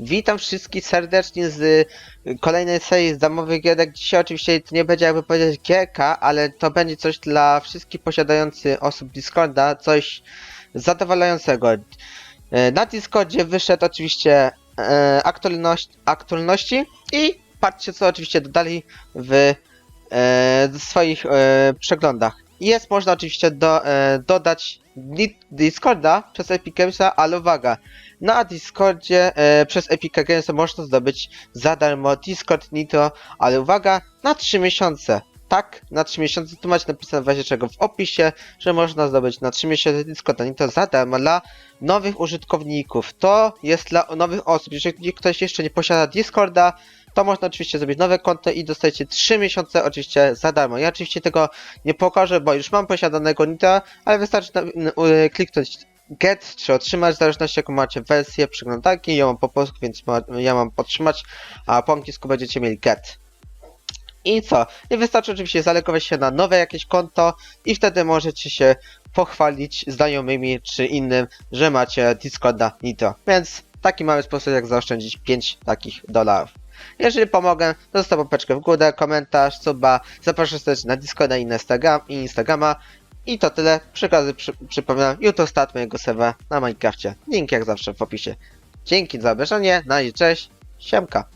Witam wszystkich serdecznie z y, kolejnej serii z domowych gierek. Dzisiaj oczywiście to nie będzie jakby powiedzieć gierka, ale to będzie coś dla wszystkich posiadających osób Discorda, coś zadowalającego. E, Na Discordzie wyszedł oczywiście e, aktualność, aktualności i patrzcie co oczywiście dodali w swoich przeglądach. Jest można oczywiście do, e, dodać Di- Discorda przez Epic Gamesa, ale uwaga, na Discordzie e, przez Epic Games można zdobyć za darmo Discord Nitro, ale uwaga, na 3 miesiące. Tak, na 3 miesiące, tu macie napisane w razie czego w opisie, że można zdobyć na 3 miesiące Discord Nitro za darmo dla nowych użytkowników. To jest dla nowych osób. Jeżeli ktoś jeszcze nie posiada Discorda, to można oczywiście zrobić nowe konto i dostajecie 3 miesiące oczywiście za darmo. Ja oczywiście tego nie pokażę, bo już mam posiadanego Nitra, ale wystarczy kliknąć get, czy otrzymać, w zależności jaką macie wersję przeglądarki. Ja mam po polsku, więc ma, ja mam podtrzymać, a po angielsku będziecie mieli get. I co? I wystarczy oczywiście zalegować się na nowe jakieś konto i wtedy możecie się pochwalić znajomymi czy innym, że macie Discorda Nitro. Więc taki mały sposób jak zaoszczędzić 5 takich dolarów. Jeżeli pomogę, zostaw łapeczkę w górę, komentarz, suba, zapraszam serdecznie na Discorda i Instagram, i Instagrama. I to tyle. Przy okazji przy, przypominam, jutro start mojego serwera na Minecrafcie. Link jak zawsze w opisie. Dzięki za obejrzenie, na razie cześć, siemka.